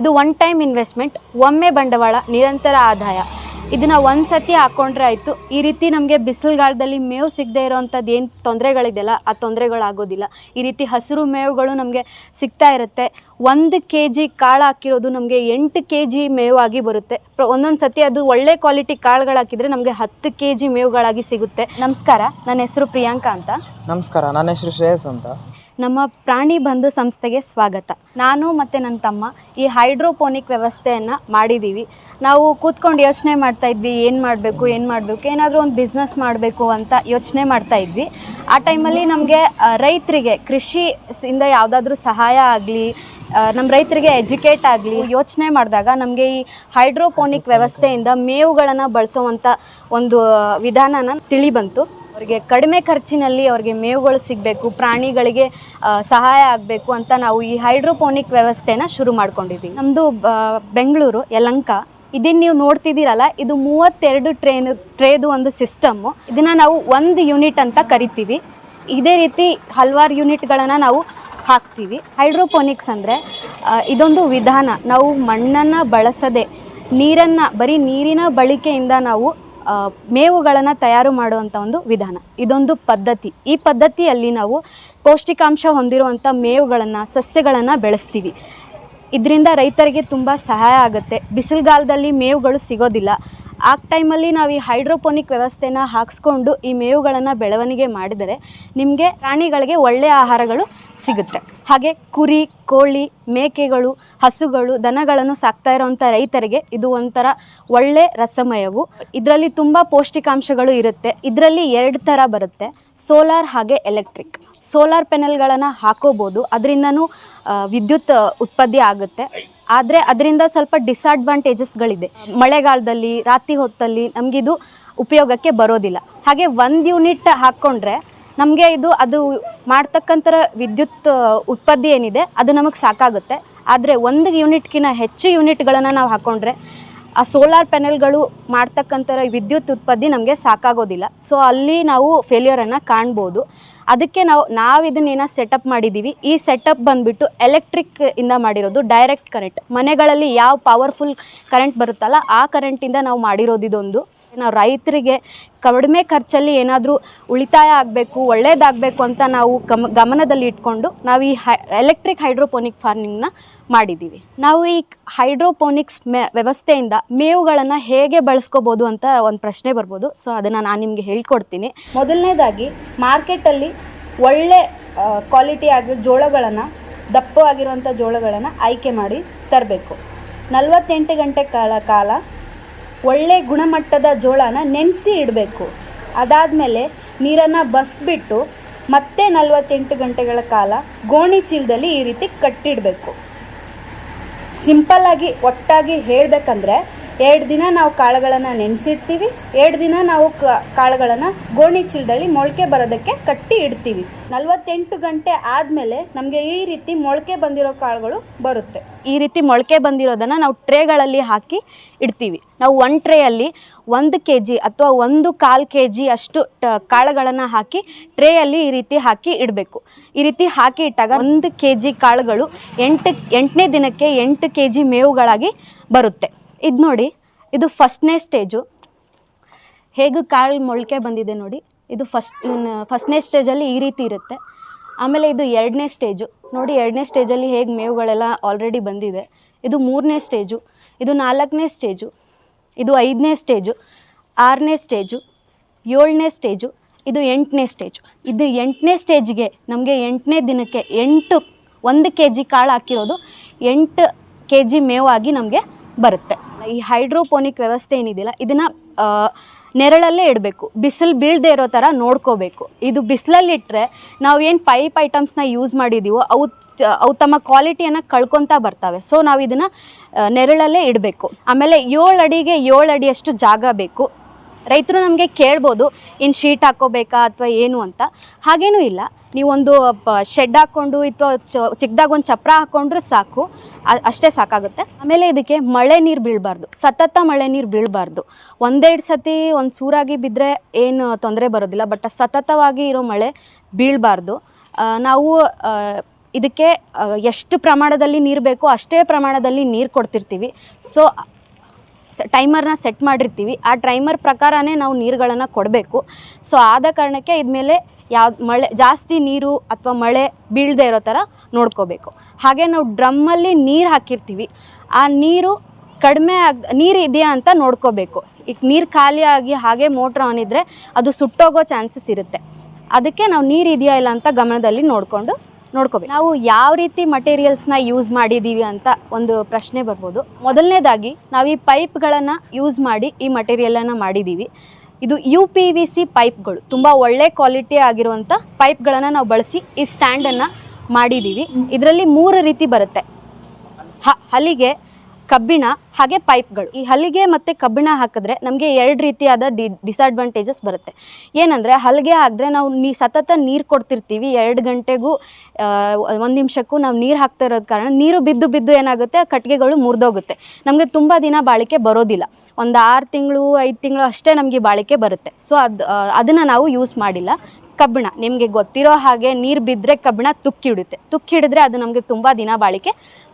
ಇದು one time investment ಒಮ್ಮೆ ಬಂಡವಾಳ, ನಿರಂತರ ಆದಾಯ. ಇದನ್ನ ಒಂದು ಸತಿ ಹಾಕ್ಕೊಂಡ್ರೆ ಆಯಿತು. ಈ ರೀತಿ ನಮಗೆ ಬಿಸಿಲುಗಾಲದಲ್ಲಿ ಮೇವು ಸಿಗದೆ ಇರೋವಂಥದ್ದು ಏನು ತೊಂದರೆಗಳಿದೆಯಲ್ಲ, ಆ ತೊಂದರೆಗಳಾಗೋದಿಲ್ಲ. ಈ ರೀತಿ ಹಸಿರು ಮೇವುಗಳು ನಮಗೆ ಸಿಗ್ತಾ ಇರುತ್ತೆ. ಒಂದು ಕೆ ಜಿ ಕಾಳು ಹಾಕಿರೋದು ನಮಗೆ ಎಂಟು ಕೆ ಜಿ ಮೇವಾಗಿ ಬರುತ್ತೆ. ಒಂದೊಂದು ಸತಿ ಅದು ಒಳ್ಳೆ ಕ್ವಾಲಿಟಿ ಕಾಳುಗಳು ಹಾಕಿದರೆ ನಮಗೆ ಹತ್ತು ಕೆ ಜಿ ಮೇವುಗಳಾಗಿ ಸಿಗುತ್ತೆ. ನಮಸ್ಕಾರ, ನನ್ನ ಹೆಸರು ಪ್ರಿಯಾಂಕಾ ಅಂತ. ನಮಸ್ಕಾರ, ನನ್ನ ಹೆಸರು ಶ್ರೇಯಸ್ ಅಂತ. ನಮ್ಮ ಪ್ರಾಣಿ ಬಂಧು ಸಂಸ್ಥೆಗೆ ಸ್ವಾಗತ. ನಾನು ಮತ್ತು ನನ್ನ ತಮ್ಮ ಈ ಹೈಡ್ರೋಪೋನಿಕ್ ವ್ಯವಸ್ಥೆಯನ್ನು ಮಾಡಿದ್ದೀವಿ ನಾವು ಕೂತ್ಕೊಂಡು ಯೋಚನೆ ಮಾಡ್ತಾ ಇದ್ವಿ, ಏನು ಮಾಡಬೇಕು ಏನು ಮಾಡಬೇಕು, ಏನಾದರೂ ಒಂದು ಬಿಸ್ನೆಸ್ ಮಾಡಬೇಕು ಅಂತ ಯೋಚನೆ ಮಾಡ್ತಾ ಇದ್ವಿ. ಆ ಟೈಮಲ್ಲಿ ನಮಗೆ ರೈತರಿಗೆ, ಕೃಷಿ ಇಂದ ಯಾವುದಾದ್ರೂ ಸಹಾಯ ಆಗಲಿ ನಮ್ಮ ರೈತರಿಗೆ ಎಜುಕೇಟ್ ಆಗಲಿ ಯೋಚನೆ ಮಾಡಿದಾಗ ನಮಗೆ ಈ ಹೈಡ್ರೋಪೋನಿಕ್ ವ್ಯವಸ್ಥೆಯಿಂದ ಮೇವುಗಳನ್ನು ಬಳಸೋವಂಥ ಒಂದು ವಿಧಾನನ ತಿಳಿ ಬಂತು. ಅವರಿಗೆ ಕಡಿಮೆ ಖರ್ಚಿನಲ್ಲಿ ಅವ್ರಿಗೆ ಮೇವುಗಳು ಸಿಗಬೇಕು, ಪ್ರಾಣಿಗಳಿಗೆ ಸಹಾಯ ಆಗಬೇಕು ಅಂತ ನಾವು ಈ ಹೈಡ್ರೋಪೋನಿಕ್ ವ್ಯವಸ್ಥೆನ ಶುರು ಮಾಡ್ಕೊಂಡಿದ್ದೀವಿ ನಮ್ಮದು ಬೆಂಗಳೂರು, ಯಲಂಕ. ಇದನ್ನು ನೀವು ನೋಡ್ತಿದ್ದೀರಲ್ಲ, ಇದು ಮೂವತ್ತೆರಡು ಟ್ರೇನ್, ಟ್ರೇದು ಒಂದು ಸಿಸ್ಟಮ್ಮು. ಇದನ್ನು ನಾವು ಒಂದು ಯೂನಿಟ್ ಅಂತ ಕರಿತೀವಿ. ಇದೇ ರೀತಿ ಹಲವಾರು ಯೂನಿಟ್ಗಳನ್ನು ನಾವು ಹಾಕ್ತೀವಿ. ಹೈಡ್ರೋಪೋನಿಕ್ಸ್ ಅಂದರೆ ಇದೊಂದು ವಿಧಾನ. ನಾವು ಮಣ್ಣನ್ನು ಬಳಸದೆ, ನೀರನ್ನು, ಬರೀ ನೀರಿನ ಬಳಕೆಯಿಂದ ನಾವು ಮೇವುಗಳನ್ನು ತಯಾರು ಮಾಡುವಂಥ ಒಂದು ವಿಧಾನ. ಇದೊಂದು ಪದ್ಧತಿ. ಈ ಪದ್ಧತಿಯಲ್ಲಿ ನಾವು ಪೌಷ್ಟಿಕಾಂಶ ಹೊಂದಿರುವಂಥ ಮೇವುಗಳನ್ನು, ಸಸ್ಯಗಳನ್ನು ಬೆಳೆಸ್ತೀವಿ. ಇದರಿಂದ ರೈತರಿಗೆ ತುಂಬ ಸಹಾಯ ಆಗುತ್ತೆ. ಬಿಸಿಲುಗಾಲದಲ್ಲಿ ಮೇವುಗಳು ಸಿಗೋದಿಲ್ಲ. ಆ ಟೈಮಲ್ಲಿ ನಾವು ಈ ಹೈಡ್ರೋಪೋನಿಕ್ ವ್ಯವಸ್ಥೆನ ಹಾಕಿಸ್ಕೊಂಡು ಈ ಮೇವುಗಳನ್ನು ಬೆಳವಣಿಗೆ ಮಾಡಿದರೆ ನಿಮಗೆ ಪ್ರಾಣಿಗಳಿಗೆ ಒಳ್ಳೆಯ ಆಹಾರಗಳು ಸಿಗುತ್ತೆ. ಹಾಗೆ ಕುರಿ, ಕೋಳಿ, ಮೇಕೆಗಳು, ಹಸುಗಳು, ದನಗಳನ್ನು ಸಾಕ್ತಾ ಇರೋವಂಥ ರೈತರಿಗೆ ಇದು ಒಂಥರ ಒಳ್ಳೆ ರಸಮಯವು. ಇದರಲ್ಲಿ ತುಂಬ ಪೌಷ್ಟಿಕಾಂಶಗಳು ಇರುತ್ತೆ. ಇದರಲ್ಲಿ ಎರಡು ಥರ ಬರುತ್ತೆ. ಸೋಲಾರ್ ಹಾಗೆ ಎಲೆಕ್ಟ್ರಿಕ್. ಸೋಲಾರ್ ಪೆನಲ್ಗಳನ್ನು ಹಾಕೋಬೋದು. ಅದರಿಂದನೂ ವಿದ್ಯುತ್ ಉತ್ಪತ್ತಿ ಆಗುತ್ತೆ. ಆದರೆ ಅದರಿಂದ ಸ್ವಲ್ಪ ಡಿಸ್ಅಡ್ವಾಂಟೇಜಸ್ಗಳಿದೆ ಮಳೆಗಾಲದಲ್ಲಿ, ರಾತ್ರಿ ಹೊತ್ತಲ್ಲಿ ನಮಗಿದು ಉಪಯೋಗಕ್ಕೆ ಬರೋದಿಲ್ಲ. ಹಾಗೆ ಒಂದು ಯೂನಿಟ್ ಹಾಕ್ಕೊಂಡ್ರೆ ನಮಗೆ ಇದು, ಅದು ಮಾಡ್ತಕ್ಕಂಥ ವಿದ್ಯುತ್ ಉತ್ಪತ್ತಿ ಏನಿದೆ, ಅದು ನಮಗೆ ಸಾಕಾಗುತ್ತೆ. ಆದರೆ ಒಂದು ಯೂನಿಟ್ಗಿಂತ ಹೆಚ್ಚು ಯೂನಿಟ್ಗಳನ್ನು ನಾವು ಹಾಕ್ಕೊಂಡ್ರೆ ಆ ಸೋಲಾರ್ ಪ್ಯಾನೆಲ್ಗಳು ಮಾಡ್ತಕ್ಕಂಥ ವಿದ್ಯುತ್ ಉತ್ಪತ್ತಿ ನಮಗೆ ಸಾಕಾಗೋದಿಲ್ಲ. ಸೊ ಅಲ್ಲಿ ನಾವು ಫೇಲ್ಯೂರನ್ನು ಕಾಣ್ಬೋದು. ಅದಕ್ಕೆ ನಾವು ನಾವು ಇದನ್ನೇನ ಸೆಟಪ್ ಮಾಡಿದ್ದೀವಿ ಈ ಸೆಟಪ್ ಬಂದುಬಿಟ್ಟು ಎಲೆಕ್ಟ್ರಿಕ್ ಇಂದ ಮಾಡಿರೋದು ಡೈರೆಕ್ಟ್ ಕರೆಂಟ್ ಮನೆಗಳಲ್ಲಿ ಯಾವ ಪವರ್ಫುಲ್ ಕರೆಂಟ್ ಬರುತ್ತಲ್ಲ, ಆ ಕರೆಂಟಿಂದ ನಾವು ಮಾಡಿರೋದು ಇದೊಂದು. ನಾವು ರೈತರಿಗೆ ಕಡಿಮೆ ಖರ್ಚಲ್ಲಿ ಏನಾದರೂ ಉಳಿತಾಯ ಆಗಬೇಕು ಒಳ್ಳೆಯದಾಗಬೇಕು ಅಂತ ನಾವು ಗಮ, ಗಮನದಲ್ಲಿ ಇಟ್ಕೊಂಡು ನಾವು ಈ ಎಲೆಕ್ಟ್ರಿಕ್ ಹೈಡ್ರೋಪೋನಿಕ್ ಫಾರ್ಮಿಂಗ್ನ ಮಾಡಿದ್ದೀವಿ. ನಾವು ಈ ಹೈಡ್ರೋಪೋನಿಕ್ಸ್ ಮೆ, ವ್ಯವಸ್ಥೆಯಿಂದ ಮೇವುಗಳನ್ನು ಹೇಗೆ ಬಳಸ್ಕೋಬೋದು ಅಂತ ಒಂದು ಪ್ರಶ್ನೆ ಬರ್ಬೋದು. ಸೊ, ಅದನ್ನು ನಾನು ನಿಮಗೆ ಹೇಳ್ಕೊಡ್ತೀನಿ. ಮೊದಲನೇದಾಗಿ ಮಾರ್ಕೆಟಲ್ಲಿ ಒಳ್ಳೆ ಕ್ವಾಲಿಟಿ ಆಗಿರೋ ಜೋಳಗಳನ್ನು ದಪ್ಪವಾಗಿರುವಂಥ ಜೋಳಗಳನ್ನು ಆಯ್ಕೆ ಮಾಡಿ ತರಬೇಕು. ನಲವತ್ತೆಂಟು ಗಂಟೆ ಕಾಲ ಕಾಲ ಒಳ್ಳೆ ಗುಣಮಟ್ಟದ ಜೋಳನ ನೆನೆಸಿ ಇಡಬೇಕು. ಅದಾದಮೇಲೆ ನೀರನ್ನು ಬಸ್ಬಿಟ್ಟು ಮತ್ತೆ ನಲವತ್ತೆಂಟು ಗಂಟೆಗಳ ಕಾಲ ಗೋಣಿ ಚೀಲದಲ್ಲಿ ಈ ರೀತಿ ಕಟ್ಟಿಡಬೇಕು. ಸಿಂಪಲ್ಲಾಗಿ ಒಟ್ಟಾಗಿ ಹೇಳಬೇಕಂದ್ರೆ, ಎರಡು ದಿನ ನಾವು ಕಾಳುಗಳನ್ನು ನೆನೆಸಿಡ್ತೀವಿ, ಎರಡು ದಿನ ನಾವು ಕಾಳುಗಳನ್ನು ಗೋಣಿ ಚೀಲದಲ್ಲಿ ಮೊಳಕೆ ಬರೋದಕ್ಕೆ ಕಟ್ಟಿ ಇಡ್ತೀವಿ. ನಲವತ್ತೆಂಟು ಗಂಟೆ ಆದಮೇಲೆ ನಮಗೆ ಈ ರೀತಿ ಮೊಳಕೆ ಬಂದಿರೋ ಕಾಳುಗಳು ಬರುತ್ತೆ. ಈ ರೀತಿ ಮೊಳಕೆ ಬಂದಿರೋದನ್ನು ನಾವು ಟ್ರೇಗಳಲ್ಲಿ ಹಾಕಿ ಇಡ್ತೀವಿ. ನಾವು ಒಂದು ಟ್ರೇಯಲ್ಲಿ ಒಂದು ಕೆ ಜಿ ಅಥವಾ ಒಂದು ಕಾಲು ಕೆ ಜಿ ಅಷ್ಟು ಟ ಕಾಳುಗಳನ್ನು ಹಾಕಿ ಟ್ರೇಯಲ್ಲಿ ಈ ರೀತಿ ಹಾಕಿ ಇಡಬೇಕು. ಈ ರೀತಿ ಹಾಕಿ ಇಟ್ಟಾಗ ಒಂದು ಕೆ ಜಿ ಕಾಳುಗಳು ಎಂಟು, ಎಂಟನೇ ದಿನಕ್ಕೆ ಎಂಟು ಕೆ ಜಿ ಮೇವುಗಳಾಗಿ ಬರುತ್ತೆ. ಇದು ನೋಡಿ, ಇದು ಫಸ್ಟ್ನೇ ಸ್ಟೇಜು. ಹೇಗೆ ಕಾಳು ಮೊಳಕೆ ಬಂದಿದೆ ನೋಡಿ, ಇದು ಫಸ್ಟ್ ಫಸ್ಟ್ನೇ ಸ್ಟೇಜಲ್ಲಿ ಈ ರೀತಿ ಇರುತ್ತೆ. ಆಮೇಲೆ ಇದು ಎರಡನೇ ಸ್ಟೇಜು. ನೋಡಿ, ಎರಡನೇ ಸ್ಟೇಜಲ್ಲಿ ಹೇಗೆ ಮೇವುಗಳೆಲ್ಲ ಆಲ್ರೆಡಿ ಬಂದಿದೆ. ಇದು ಮೂರನೇ ಸ್ಟೇಜು, ಇದು ನಾಲ್ಕನೇ ಸ್ಟೇಜು, ಇದು ಐದನೇ ಸ್ಟೇಜು, ಆರನೇ ಸ್ಟೇಜು, ಏಳನೇ ಸ್ಟೇಜು, ಇದು ಎಂಟನೇ ಸ್ಟೇಜು. ಇದು ಎಂಟನೇ ಸ್ಟೇಜ್ಗೆ ನಮಗೆ ಎಂಟನೇ ದಿನಕ್ಕೆ ಎಂಟು, ಒಂದು ಕೆ ಜಿ ಕಾಳು ಹಾಕಿರೋದು. ಎಂಟು ಕೆ ಜಿ ಮೇವಾಗಿ ನಮಗೆ ಬರುತ್ತೆ. ಈ ಹೈಡ್ರೋಪೋನಿಕ್ ವ್ಯವಸ್ಥೆ ಏನಿದೆಯಲ್ಲ, ಇದನ್ನು ನೆರಳಲ್ಲೇ ಇಡಬೇಕು. ಬಿಸಿಲು ಬೀಳದೇ ಇರೋ ಥರ ನೋಡ್ಕೋಬೇಕು. ಇದು ಬಿಸಿಲಲ್ಲಿಟ್ಟರೆ ನಾವು ಏನು ಪೈಪ್ ಐಟಮ್ಸ್ನ ಯೂಸ್ ಮಾಡಿದ್ದೀವೋ ಅವು ಅವು ತಮ್ಮ ಕ್ವಾಲಿಟಿಯನ್ನು ಕಳ್ಕೊತಾ ಬರ್ತವೆ. ಸೊ ನಾವು ಇದನ್ನು ನೆರಳಲ್ಲೇ ಇಡಬೇಕು. ಆಮೇಲೆ ಏಳು ಅಡಿಗೆ ಏಳು ಅಡಿಯಷ್ಟು ಜಾಗ ಬೇಕು. ರೈತರು ನಮಗೆ ಕೇಳ್ಬೋದು ಇನ್ನು ಶೀಟ್ ಹಾಕೋಬೇಕಾ ಅಥವಾ ಏನು ಅಂತ. ಹಾಗೇನೂ ಇಲ್ಲ. ನೀವೊಂದು ಶೆಡ್ ಹಾಕ್ಕೊಂಡು ಅಥವಾ ಚಿಕ್ಕದಾಗ ಒಂದು ಚಪ್ರ ಹಾಕ್ಕೊಂಡ್ರೆ ಸಾಕು. ಅಷ್ಟೇ ಸಾಕಾಗುತ್ತೆ. ಆಮೇಲೆ ಇದಕ್ಕೆ ಮಳೆ ನೀರು ಬೀಳಬಾರ್ದು. ಸತತ ಮಳೆ ನೀರು ಬೀಳಬಾರ್ದು. ಒಂದೆರಡು ಸತಿ ಒಂದು ಸೂರಾಗಿ ಬಿದ್ದರೆ ಏನು ತೊಂದರೆ ಬರೋದಿಲ್ಲ, ಬಟ್ ಸತತವಾಗಿ ಇರೋ ಮಳೆ ಬೀಳಬಾರ್ದು. ನಾವು ಇದಕ್ಕೆ ಎಷ್ಟು ಪ್ರಮಾಣದಲ್ಲಿ ನೀರು ಬೇಕೋ ಅಷ್ಟೇ ಪ್ರಮಾಣದಲ್ಲಿ ನೀರು ಕೊಡ್ತಿರ್ತೀವಿ. ಸೊ ಟೈಮರ್ನ ಸೆಟ್ ಮಾಡಿರ್ತೀವಿ. ಆ ಟೈಮರ್ ಪ್ರಕಾರನೇ ನಾವು ನೀರುಗಳನ್ನು ಕೊಡಬೇಕು. ಸೊ, ಆದ ಕಾರಣಕ್ಕೆ ಇದ್ಮೇಲೆ ಯಾವ, ಮಳೆ, ಜಾಸ್ತಿ ನೀರು ಅಥವಾ ಮಳೆ ಬೀಳದೆ ಇರೋ ಥರ ನೋಡ್ಕೋಬೇಕು. ಹಾಗೆ ನಾವು ಡ್ರಮ್ಮಲ್ಲಿ ನೀರು ಹಾಕಿರ್ತೀವಿ. ಆ ನೀರು ಕಡಿಮೆ ಆಗ, ನೀರು ಇದೆಯಾ ಅಂತ ನೋಡ್ಕೋಬೇಕು. ಈಗ ನೀರು ಖಾಲಿಯಾಗಿ ಹಾಗೆ ಮೋಟ್ರ್ ಆನ್ ಇದ್ದರೆ ಅದು ಸುಟ್ಟೋಗೋ ಚಾನ್ಸಸ್ ಇರುತ್ತೆ. ಅದಕ್ಕೆ ನಾವು ನೀರು ಇದೆಯಾ ಇಲ್ಲ ಅಂತ ಗಮನದಲ್ಲಿ ನೋಡಿಕೊಂಡು ನೋಡ್ಕೋಬೇಕು. ನಾವು ಯಾವ ರೀತಿ ಮಟೀರಿಯಲ್ಸ್ನ ಯೂಸ್ ಮಾಡಿದ್ದೀವಿ ಅಂತ ಒಂದು ಪ್ರಶ್ನೆ ಬರ್ಬೋದು. ಮೊದಲನೇದಾಗಿ, ನಾವು ಈ ಪೈಪ್ಗಳನ್ನು ಯೂಸ್ ಮಾಡಿ ಈ ಮಟೀರಿಯಲನ್ನು ಮಾಡಿದ್ದೀವಿ ಇದು ಯು ಪಿ ವಿ ಸಿ ಪೈಪ್ಗಳು ತುಂಬ ಒಳ್ಳೆ ಕ್ವಾಲಿಟಿ ಆಗಿರುವಂಥ ಪೈಪ್ಗಳನ್ನು ನಾವು ಬಳಸಿ ಈ ಸ್ಟ್ಯಾಂಡನ್ನು ಮಾಡಿದ್ದೀವಿ ಇದರಲ್ಲಿ ಮೂರು ರೀತಿ ಬರುತ್ತೆ. ಹ, ಹಲಿಗೆ ಕಬ್ಬಿಣ ಹಾಗೆ ಪೈಪ್ಗಳು. ಈ ಹಲಿಗೆ ಮತ್ತು ಕಬ್ಬಿಣ ಹಾಕಿದ್ರೆ ನಮಗೆ ಎರಡು ರೀತಿಯಾದ ಡಿ ಡಿಸ್ಅಡ್ವಾಂಟೇಜಸ್ ಬರುತ್ತೆ. ಏನಂದರೆ ಹಲಿಗೆ ಹಾಕಿದ್ರೆ ನಾವು ನೀ, ಸತತ ನೀರು ಕೊಡ್ತಿರ್ತೀವಿ. ಎರಡು ಗಂಟೆಗೂ ಒಂದು ನಿಮಿಷಕ್ಕೂ ನಾವು ನೀರು ಹಾಕ್ತಾ ಇರೋದು ಕಾರಣ ನೀರು ಬಿದ್ದು ಬಿದ್ದು ಏನಾಗುತ್ತೆ? ಕಟ್ಟಿಗೆಗಳು ಮುರಿದೋಗುತ್ತೆ. ನಮಗೆ ತುಂಬ ದಿನ ಬಾಳಿಕೆ ಬರೋದಿಲ್ಲ. ಒಂದು ಆರು ತಿಂಗಳು, ಐದು ತಿಂಗಳು ಅಷ್ಟೇ ನಮಗೆ ಬಾಳಿಕೆ ಬರುತ್ತೆ. ಸೊ ಅದು ಅದನ್ನು ನಾವು ಯೂಸ್ ಮಾಡಿಲ್ಲ. ಕಬ್ಬಿಣ. ನಿಮಗೆ ಗೊತ್ತಿರೋ ಹಾಗೆ ನೀರು ಬಿದ್ದರೆ ಕಬ್ಬಿಣ ತುಕ್ಕಿ ತುಕ್ಕಿಡಿದ್ರೆ ಅದು ನಮಗೆ ತುಂಬ ದಿನ ಬಾಳಿಕೆ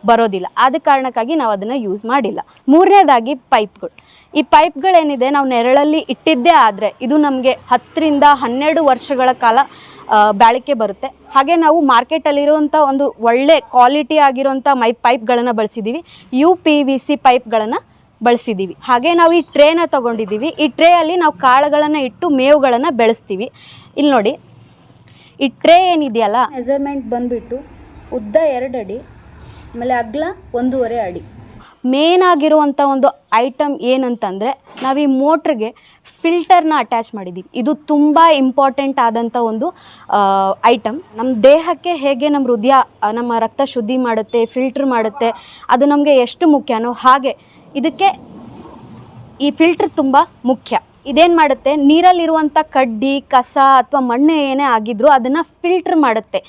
ಬರೋದಿಲ್ಲ. ಆದ ಕಾರಣಕ್ಕಾಗಿ ನಾವು ಅದನ್ನು ಯೂಸ್ ಮಾಡಿಲ್ಲ. ಮೂರನೇದಾಗಿ ಪೈಪ್ಗಳು. ಈ ಪೈಪ್ಗಳೇನಿದೆ, ನಾವು ನೆರಳಲ್ಲಿ ಇಟ್ಟಿದ್ದೇ ಆದರೆ ಇದು ನಮಗೆ ಹತ್ತರಿಂದ ಹನ್ನೆರಡು ವರ್ಷಗಳ ಕಾಲ ಬಾಳಿಕೆ ಬರುತ್ತೆ. ಹಾಗೆ ನಾವು ಮಾರ್ಕೆಟಲ್ಲಿರುವಂಥ ಒಂದು ಒಳ್ಳೆ ಕ್ವಾಲಿಟಿ ಆಗಿರುವಂಥ ಮೈ, ಪೈಪ್ಗಳನ್ನು ಬಳಸಿದ್ದೀವಿ ಯು ಪಿ ವಿ ಸಿ ಪೈಪ್ಗಳನ್ನು ಬಳಸಿದ್ದೀವಿ ಹಾಗೆ ನಾವು ಈ ಟ್ರೇನ ತೊಗೊಂಡಿದ್ದೀವಿ ಈ ಟ್ರೇಯಲ್ಲಿ ನಾವು ಕಾಳುಗಳನ್ನು ಇಟ್ಟು ಮೇವುಗಳನ್ನು ಬೆಳೆಸ್ತೀವಿ. ಇಲ್ಲಿ ನೋಡಿ ಈ ಟ್ರೇ ಏನಿದೆಯಲ್ಲ? ಮೆಜರ್ಮೆಂಟ್ ಬಂದುಬಿಟ್ಟು ಉದ್ದ ಎರಡು ಅಡಿ ಆಮೇಲೆ ಅಗ್ಲ ಒಂದೂವರೆ ಅಡಿ. ಮೇನ್ ಆಗಿರುವಂಥ ಒಂದು ಐಟಮ್ ಏನಂತಂದರೆ ನಾವು ಈ ಮೋಟ್ರಿಗೆ ಫಿಲ್ಟರ್ನ ಅಟ್ಯಾಚ್ ಮಾಡಿದ್ದೀವಿ ಇದು ತುಂಬ ಇಂಪಾರ್ಟೆಂಟ್ ಆದಂಥ ಒಂದು ಐಟಮ್ ನಮ್ಮ ದೇಹಕ್ಕೆ ಹೇಗೆ ನಮ್ಮ ಹೃದಯ ನಮ್ಮ ರಕ್ತ ಶುದ್ಧಿ ಮಾಡುತ್ತೆ ಫಿಲ್ಟ್ರ್ ಮಾಡುತ್ತೆ ಅದು ನಮಗೆ ಎಷ್ಟು ಮುಖ್ಯನೋ ಹಾಗೆ ಇದಕ್ಕೆ ಈ ಫಿಲ್ಟರ್ ತುಂಬ ಮುಖ್ಯ. ಇದೇನು ಮಾಡುತ್ತೆ? ನೀರಲ್ಲಿರುವಂಥ ಕಡ್ಡಿ, ಕಸ ಅಥವಾ ಮಣ್ಣು ಏನೇ ಆಗಿದ್ರೂ ಅದನ್ನು ಫಿಲ್ಟ್ರ್ ಮಾಡುತ್ತೆ.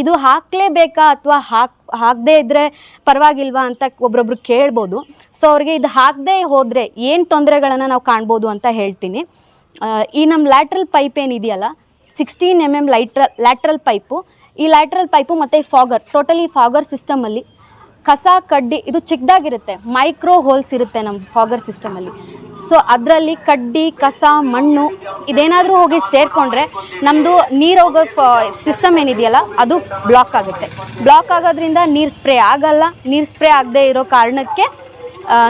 ಇದು ಹಾಕಲೇಬೇಕಾ ಅಥವಾ ಹಾಕ್, ಹಾಕದೇ ಇದ್ದರೆ ಪರವಾಗಿಲ್ವಾ ಅಂತ ಒಬ್ಬೊಬ್ರು ಕೇಳ್ಬೋದು. ಸೊ ಅವ್ರಿಗೆ ಇದು ಹಾಕದೇ ಹೋದರೆ ಏನು ತೊಂದರೆಗಳನ್ನು ನಾವು ಕಾಣ್ಬೋದು ಅಂತ ಹೇಳ್ತೀನಿ. ಈ ನಮ್ಮ ಲ್ಯಾಟ್ರಲ್ ಪೈಪ್ ಏನಿದೆಯಲ್ಲ ಸಿಕ್ಸ್ಟೀನ್ ಎಂ ಎಂ ಲೈಟ್ರ ಲ್ಯಾಟ್ರಲ್ ಪೈಪು ಈ ಲ್ಯಾಟ್ರಲ್ ಪೈಪು ಮತ್ತು ಈ ಫಾಗರ್ ಟೋಟಲಿ ಫಾಗರ್ ಸಿಸ್ಟಮಲ್ಲಿ ಕಸ, ಕಡ್ಡಿ, ಇದು ಚಿಕ್ಕದಾಗಿರುತ್ತೆ. ಮೈಕ್ರೋ ಹೋಲ್ಸ್ ಇರುತ್ತೆ ನಮ್ಮ ಫಾಗರ್ ಸಿಸ್ಟಮಲ್ಲಿ ಸೊ ಅದರಲ್ಲಿ ಕಡ್ಡಿ, ಕಸ, ಮಣ್ಣು ಇದೇನಾದರೂ ಹೋಗಿ ಸೇರಿಕೊಂಡ್ರೆ ನಮ್ಮದು ನೀರು ಹೋಗೋ ಸಿಸ್ಟಮ್ ಏನಿದೆಯಲ್ಲ, ಅದು ಬ್ಲಾಕ್ ಆಗುತ್ತೆ. ಬ್ಲಾಕ್ ಆಗೋದ್ರಿಂದ ನೀರು ಸ್ಪ್ರೇ ಆಗಲ್ಲ. ನೀರು ಸ್ಪ್ರೇ ಆಗದೆ ಇರೋ ಕಾರಣಕ್ಕೆ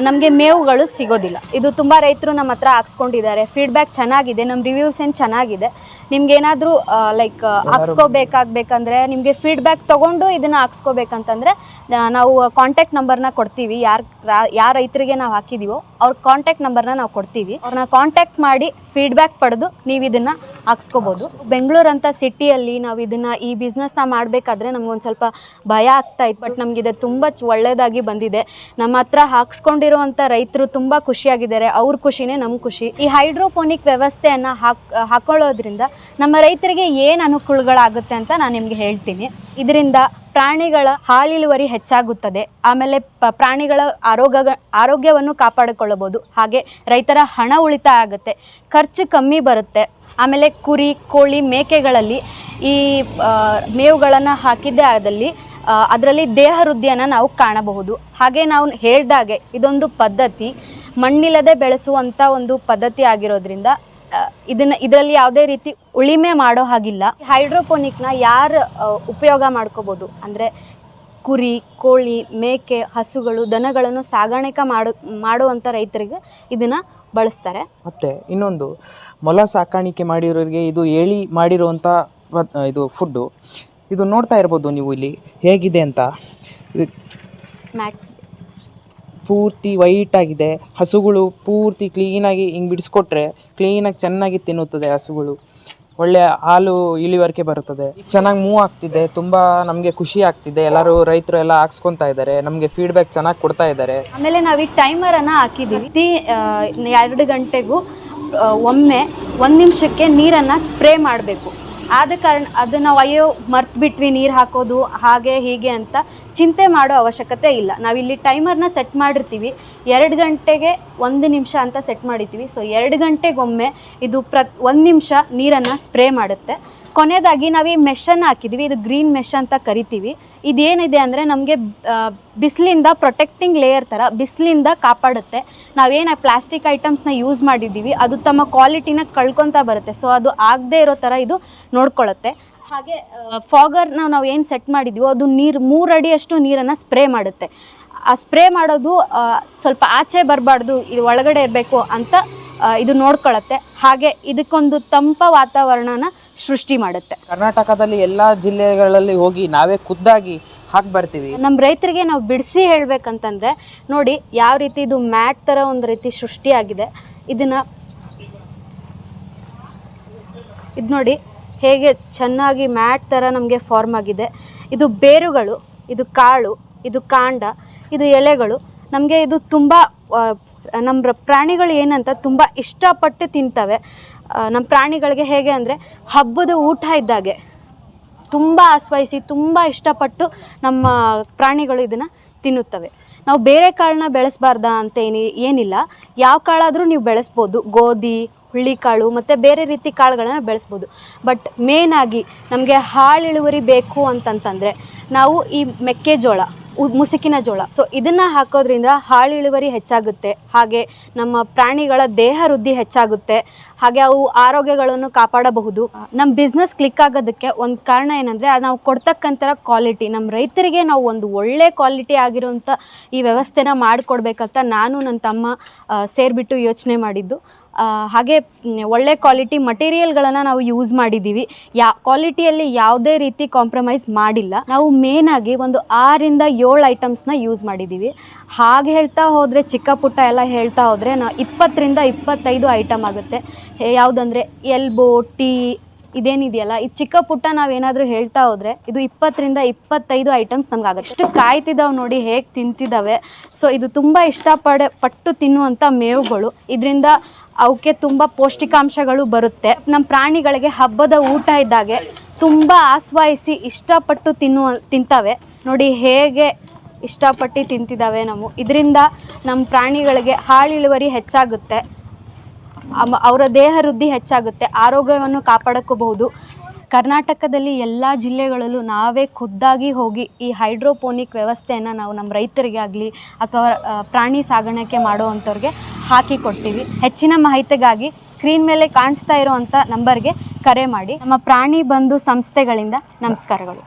ನಮಗೆ ಮೇವುಗಳು ಸಿಗೋದಿಲ್ಲ. ಇದು ತುಂಬ ರೈತರು ನಮ್ಮ ಹತ್ರ ಹಾಕ್ಸ್ಕೊಂಡಿದ್ದಾರೆ. ಫೀಡ್ಬ್ಯಾಕ್ ಚೆನ್ನಾಗಿದೆ. ನಮ್ಮ ರಿವ್ಯೂಸ್ ಏನು ಚೆನ್ನಾಗಿದೆ. ನಿಮ್ಗೆ ಏನಾದರೂ ಲೈಕ್ ಹಾಕ್ಸ್ಕೋಬೇಕಾಗಬೇಕಂದ್ರೆ ನಿಮಗೆ ಫೀಡ್ಬ್ಯಾಕ್ ತೊಗೊಂಡು ಇದನ್ನು ಹಾಕ್ಸ್ಕೋಬೇಕಂತಂದರೆ ನಾವು ಕಾಂಟ್ಯಾಕ್ಟ್ ನಂಬರ್ನ ಕೊಡ್ತೀವಿ. ಯಾರು ಯಾರ ರೈತರಿಗೆ ನಾವು ಹಾಕಿದ್ದೀವೋ ಅವ್ರ ಕಾಂಟ್ಯಾಕ್ಟ್ ನಂಬರ್ನ ನಾವು ಕೊಡ್ತೀವಿ. ಅವ್ರನ್ನ ಕಾಂಟ್ಯಾಕ್ಟ್ ಮಾಡಿ ಫೀಡ್ಬ್ಯಾಕ್ ಪಡೆದು ನೀವು ಇದನ್ನು ಹಾಕ್ಸ್ಕೋಬೋದು. ಬೆಂಗಳೂರು ಅಂತ ಸಿಟಿಯಲ್ಲಿ ನಾವು ಇದನ್ನು ಈ ಬಿಸ್ನೆಸ್ನ ಮಾಡಬೇಕಾದ್ರೆ ನಮ್ಗೊಂದು ಸ್ವಲ್ಪ ಭಯ ಆಗ್ತಾ ಇತ್ತು. ಬಟ್ ನಮಗಿದೆ ತುಂಬ ಒಳ್ಳೆಯದಾಗಿ ಬಂದಿದೆ. ನಮ್ಮ ಹತ್ರ ಹಾಕ್ಸ್ಕೊಂಡಿರುವಂಥ ರೈತರು ತುಂಬ ಖುಷಿಯಾಗಿದ್ದಾರೆ. ಅವ್ರ ಖುಷಿನೇ ನಮ್ಮ ಖುಷಿ. ಈ ಹೈಡ್ರೋಪೋನಿಕ್ ವ್ಯವಸ್ಥೆಯನ್ನು ಹಾಕ್ ಹಾಕೊಳ್ಳೋದ್ರಿಂದ ನಮ್ಮ ರೈತರಿಗೆ ಏನು ಅನುಕೂಲಗಳಾಗುತ್ತೆ ಅಂತ ನಾನು ನಿಮಗೆ ಹೇಳ್ತೀನಿ. ಇದರಿಂದ ಪ್ರಾಣಿಗಳ ಹಾಲಿಳುವರಿ ಹೆಚ್ಚಾಗುತ್ತದೆ. ಆಮೇಲೆ ಪ, ಪ್ರಾಣಿಗಳ ಆರೋಗ್ಯ ಆರೋಗ್ಯವನ್ನು ಕಾಪಾಡಿಕೊಳ್ಳಬಹುದು. ಹಾಗೆ ರೈತರ ಹಣ ಉಳಿತಾಯ ಆಗುತ್ತೆ. ಖರ್ಚು ಕಮ್ಮಿ ಬರುತ್ತೆ. ಆಮೇಲೆ ಕುರಿ, ಕೋಳಿ ಮೇಕೆಗಳಲ್ಲಿ ಈ ಮೇವುಗಳನ್ನು ಹಾಕಿದ್ದೇ ಆದಲ್ಲಿ ಅದರಲ್ಲಿ ದೇಹ ವೃದ್ಧಿಯನ್ನು ನಾವು ಕಾಣಬಹುದು. ಹಾಗೆ ನಾವು ಹೇಳ್ದಾಗೆ ಇದೊಂದು ಪದ್ಧತಿ. ಮಣ್ಣಿಲ್ಲದೆ ಬೆಳೆಸುವಂಥ ಒಂದು ಪದ್ಧತಿ ಆಗಿರೋದ್ರಿಂದ ಇದನ್ನ ಇದರಲ್ಲಿ ಯಾವುದೇ ರೀತಿ ಉಳಿಮೆ ಮಾಡೋ ಹಾಗಿಲ್ಲ. ಹೈಡ್ರೋಪೋನಿಕ್ನ ಯಾರು ಉಪಯೋಗ ಮಾಡ್ಕೋಬೋದು? ಅಂದರೆ ಕುರಿ ಕೋಳಿ ಮೇಕೆ ಹಸುಗಳು ದನಗಳನ್ನು ಸಾಗಾಣಿಕೆ ಮಾಡು ಮಾಡುವಂಥ ರೈತರಿಗೆ ಇದನ್ನು ಬಳಸ್ತಾರೆ. ಮತ್ತು ಇನ್ನೊಂದು ಮೊಲ ಸಾಕಾಣಿಕೆ ಮಾಡಿರೋರಿಗೆ ಇದು ಏಳಿ ಮಾಡಿರುವಂಥ ಇದು ಫುಡ್ಡು ಇದು ನೋಡ್ತಾ ಇರ್ಬೋದು ನೀವು ಇಲ್ಲಿ ಹೇಗಿದೆ ಅಂತ. ಮ್ಯಾಟ್ ಪೂರ್ತಿ ವೈಟ್ ಆಗಿದೆ. ಹಸುಗಳು ಪೂರ್ತಿ ಕ್ಲೀನಾಗಿ ಹಿಂಗೆ ಬಿಡಿಸ್ಕೊಟ್ರೆ ಕ್ಲೀನಾಗಿ ಚೆನ್ನಾಗಿ ತಿನ್ನುತ್ತದೆ ಹಸುಗಳು. ಒಳ್ಳೆ ಹಾಲು ಇಳುವರಿಕೆ ಬರುತ್ತದೆ. ಚೆನ್ನಾಗಿ ಮೂವ್ ಆಗ್ತಿದೆ. ತುಂಬ ನಮಗೆ ಖುಷಿ ಆಗ್ತಿದೆ. ಎಲ್ಲರೂ ರೈತರು ಎಲ್ಲ ಹಾಕ್ಸ್ಕೊತಾ ಇದ್ದಾರೆ. ನಮಗೆ ಫೀಡ್ಬ್ಯಾಕ್ ಚೆನ್ನಾಗಿ ಕೊಡ್ತಾ ಇದ್ದಾರೆ. ಆಮೇಲೆ ನಾವು ಈ ಟೈಮರನ್ನು ಹಾಕಿದ್ದೀವಿ ಪ್ರತಿ ಎರಡು ಗಂಟೆಗೂ ಒಮ್ಮೆ ಒಂದು ನಿಮಿಷಕ್ಕೆ ನೀರನ್ನು ಸ್ಪ್ರೇ ಮಾಡಬೇಕು. ಆದ ಕಾರಣ ಅದನ್ನು ಅಯ್ಯೋ ಮರ್ತು ಬಿಟ್ವಿ, ನೀರು ಹಾಕೋದು ಹಾಗೆ ಹೀಗೆ ಅಂತ ಚಿಂತೆ ಮಾಡೋ ಅವಶ್ಯಕತೆ ಇಲ್ಲ. ನಾವಿಲ್ಲಿ ಟೈಮರ್ನ ಸೆಟ್ ಮಾಡಿರ್ತೀವಿ. ಎರಡು ಗಂಟೆಗೆ ಒಂದು ನಿಮಿಷ ಅಂತ ಸೆಟ್ ಮಾಡಿರ್ತೀವಿ. ಸೊ ಎರಡು ಗಂಟೆಗೊಮ್ಮೆ ಇದು ಪ್ರತ್, ಒಂದು ನಿಮಿಷ ನೀರನ್ನು ಸ್ಪ್ರೇ ಮಾಡುತ್ತೆ. ಕೊನೆಯದಾಗಿ ನಾವು ಈ ಮೆಷನ್ನು ಹಾಕಿದ್ದೀವಿ ಇದು ಗ್ರೀನ್ ಮೆಶ್ ಅಂತ ಕರಿತೀವಿ. ಇದೇನಿದೆ ಅಂದರೆ ನಮಗೆ ಬಿಸಿಲಿಂದ ಪ್ರೊಟೆಕ್ಟಿಂಗ್ ಲೇಯರ್ ಥರ ಬಿಸಿಲಿಂದ ಕಾಪಾಡುತ್ತೆ. ನಾವೇನು ಪ್ಲಾಸ್ಟಿಕ್ ಐಟಮ್ಸ್ನ ಯೂಸ್ ಮಾಡಿದ್ದೀವಿ ಅದು ತಮ್ಮ ಕ್ವಾಲಿಟಿನ ಕಳ್ಕೊತಾ ಬರುತ್ತೆ. ಸೊ ಅದು ಆಗದೇ ಇರೋ ಥರ ಇದು ನೋಡ್ಕೊಳ್ಳುತ್ತೆ ಹಾಗೆ ಫಾಗರ್ನ ನಾವು ಏನು ಸೆಟ್ ಮಾಡಿದ್ದೀವೋ ಅದು ನೀರು, ಮೂರು ಅಡಿಯಷ್ಟು ನೀರನ್ನು ಸ್ಪ್ರೇ ಮಾಡುತ್ತೆ. ಆ ಸ್ಪ್ರೇ ಮಾಡೋದು ಸ್ವಲ್ಪ ಆಚೆ ಬರಬಾರ್ದು, ಇದು ಒಳಗಡೆ ಇರಬೇಕು ಅಂತ ಇದು ನೋಡ್ಕೊಳ್ಳುತ್ತೆ ಹಾಗೆ, ಇದಕ್ಕೊಂದು ತಂಪ ವಾತಾವರಣನ ಸೃಷ್ಟಿ ಮಾಡುತ್ತೆ. ಕರ್ನಾಟಕದಲ್ಲಿ ಎಲ್ಲ ಜಿಲ್ಲೆಗಳಲ್ಲಿ ಹೋಗಿ ನಾವೇ ಖುದ್ದಾಗಿ ಹಾಕಿ ಬರ್ತೀವಿ. ನಮ್ಮ ರೈತರಿಗೆ ನಾವು ಬಿಡಿಸಿ ಹೇಳ್ಬೇಕಂತಂದ್ರೆ ನೋಡಿ ಯಾವ ರೀತಿ ಇದು ಮ್ಯಾಟ್ ಥರ ಒಂದು ರೀತಿ ಸೃಷ್ಟಿಯಾಗಿದೆ ಇದನ್ನು ಇದು ನೋಡಿ ಹೇಗೆ ಚೆನ್ನಾಗಿ ಮ್ಯಾಟ್ ಥರ ನಮಗೆ ಫಾರ್ಮ್ ಆಗಿದೆ. ಇದು ಬೇರುಗಳು ಇದು ಕಾಳು ಇದು ಕಾಂಡ ಇದು ಎಲೆಗಳು. ನಮಗೆ ಇದು ತುಂಬ ನಮ್ಮ ಪ್ರಾಣಿಗಳು ಏನಂತ ತುಂಬ ಇಷ್ಟಪಟ್ಟು ತಿಂತವೆ. ನಮ್ಮ ಪ್ರಾಣಿಗಳಿಗೆ ಹೇಗೆ ಅಂದರೆ ಹಬ್ಬದ ಊಟ ಇದ್ದಾಗೆ ತುಂಬ ಆಸ್ವಯಿಸಿ, ತುಂಬ ಇಷ್ಟಪಟ್ಟು ನಮ್ಮ ಪ್ರಾಣಿಗಳು ಇದನ್ನು ತಿನ್ನುತ್ತವೆ. ನಾವು ಬೇರೆ ಕಾಳನ್ನ ಬೆಳೆಸಬಾರ್ದಾ ಅಂತ ಏನಿ, ಏನಿಲ್ಲ. ಯಾವ ಕಾಳಾದರೂ ನೀವು ಬೆಳೆಸ್ಬೋದು. ಗೋಧಿ, ಹುಳ್ಳಿಕಾಳು ಮತ್ತು ಬೇರೆ ರೀತಿ ಕಾಳುಗಳನ್ನು ಬೆಳೆಸ್ಬೋದು. ಬಟ್ ಮೇನಾಗಿ ನಮಗೆ ಹಾಳು ಇಳುವರಿ ಬೇಕು ಅಂತಂತಂದರೆ ನಾವು ಈ ಮೆಕ್ಕೆಜೋಳ ಮುಸುಕಿನ ಜೋಳ. ಸೊ ಇದನ್ನು ಹಾಕೋದ್ರಿಂದ ಹಾಳು ಇಳುವರಿ ಹೆಚ್ಚಾಗುತ್ತೆ. ಹಾಗೆ ನಮ್ಮ ಪ್ರಾಣಿಗಳ ದೇಹ ವೃದ್ಧಿ ಹೆಚ್ಚಾಗುತ್ತೆ. ಹಾಗೆ ಅವು ಆರೋಗ್ಯಗಳನ್ನು ಕಾಪಾಡಬಹುದು. ನಮ್ಮ ಬಿಸ್ನೆಸ್ ಕ್ಲಿಕ್ ಆಗೋದಕ್ಕೆ ಒಂದು ಕಾರಣ ಏನಂದರೆ ನಾವು ಕೊಡ್ತಕ್ಕಂಥ ಕ್ವಾಲಿಟಿ ನಮ್ಮ ರೈತರಿಗೆ ನಾವು ಒಂದು ಒಳ್ಳೆ ಕ್ವಾಲಿಟಿ ಆಗಿರುವಂಥ ಈ ವ್ಯವಸ್ಥೆನ ಮಾಡಿಕೊಡ್ಬೇಕಂತ ನಾನು ನನ್ನ ತಮ್ಮ ಸೇರಿಬಿಟ್ಟು ಯೋಚನೆ ಮಾಡಿದ್ದು. ಹಾಗೆ ಒಳ್ಳೆ ಕ್ವಾಲಿಟಿ ಮಟೀರಿಯಲ್ಗಳನ್ನು ನಾವು ಯೂಸ್ ಮಾಡಿದ್ದೀವಿ ಯಾ ಕ್ವಾಲಿಟಿಯಲ್ಲಿ ಯಾವುದೇ ರೀತಿ ಕಾಂಪ್ರಮೈಸ್ ಮಾಡಿಲ್ಲ. ನಾವು ಮೇನಾಗಿ ಒಂದು ಆರಿಂದ ಏಳು ಐಟಮ್ಸ್ನ ಯೂಸ್ ಮಾಡಿದ್ದೀವಿ ಹಾಗೆ ಹೇಳ್ತಾ ಹೋದರೆ, ಚಿಕ್ಕ ಪುಟ್ಟ ಎಲ್ಲ ಹೇಳ್ತಾ ಹೋದರೆ ನಾವು ಇಪ್ಪತ್ತರಿಂದ ಇಪ್ಪತ್ತೈದು ಐಟಮ್ ಆಗುತ್ತೆ. ಯಾವುದಂದ್ರೆ ಎಲ್ಬೋ ಟೀ ಇದೇನಿದೆಯಲ್ಲ? ಇದು ಚಿಕ್ಕ ಪುಟ್ಟ ನಾವೇನಾದರೂ ಹೇಳ್ತಾ ಹೋದರೆ ಇದು ಇಪ್ಪತ್ತರಿಂದ ಇಪ್ಪತ್ತೈದು ಐಟಮ್ಸ್ ನಮ್ಗೆ ಆಗುತ್ತೆ ಎಷ್ಟು ಕಾಯ್ತಿದ್ದಾವೆ ನೋಡಿ ಹೇಗೆ ತಿಂತಿದ್ದಾವೆ ಸೊ ಇದು ತುಂಬ ಇಷ್ಟಪಡ, ಪಟ್ಟು ತಿನ್ನುವಂಥ ಮೇವುಗಳು. ಇದರಿಂದ ಅವಕ್ಕೆ ತುಂಬ ಪೌಷ್ಟಿಕಾಂಶಗಳು ಬರುತ್ತೆ. ನಮ್ಮ ಪ್ರಾಣಿಗಳಿಗೆ ಹಬ್ಬದ ಊಟ ಇದ್ದಾಗೆ ತುಂಬ ಆಸ್ವಾಯಿಸಿ ಇಷ್ಟಪಟ್ಟು ತಿನ್ನುವ, ತಿಂತವೆ. ನೋಡಿ ಹೇಗೆ ಇಷ್ಟಪಟ್ಟು ತಿಂತಿದ್ದಾವೆ ನಾವು ಇದರಿಂದ ನಮ್ಮ ಪ್ರಾಣಿಗಳಿಗೆ ಹಾಳಿಳುವರಿ ಹೆಚ್ಚಾಗುತ್ತೆ. ಅವರ ದೇಹ ವೃದ್ಧಿ ಹೆಚ್ಚಾಗುತ್ತೆ, ಆರೋಗ್ಯವನ್ನು ಕಾಪಾಡಕೋಬಹುದು. ಕರ್ನಾಟಕದಲ್ಲಿ ಎಲ್ಲ ಜಿಲ್ಲೆಗಳಲ್ಲೂ ನಾವೇ ಖುದ್ದಾಗಿ ಹೋಗಿ ಈ ಹೈಡ್ರೋಪೋನಿಕ್ ವ್ಯವಸ್ಥೆಯನ್ನು ನಾವು ನಮ್ಮ ರೈತರಿಗೆ ಆಗಲಿ ಅಥವಾ ಪ್ರಾಣಿ ಸಾಗಾಣಿಕೆ ಮಾಡೋವಂಥವ್ರಿಗೆ ಹಾಕಿಕೊಡ್ತೀವಿ. ಹೆಚ್ಚಿನ ಮಾಹಿತಿಗಾಗಿ ಸ್ಕ್ರೀನ್ ಮೇಲೆ ಕಾಣಿಸ್ತಾ ಇರೋವಂಥ ನಂಬರ್ಗೆ ಕರೆ ಮಾಡಿ. ನಮ್ಮ ಪ್ರಾಣಿ ಬಂಧು ಸಂಸ್ಥೆಗಳಿಂದ ನಮಸ್ಕಾರಗಳು.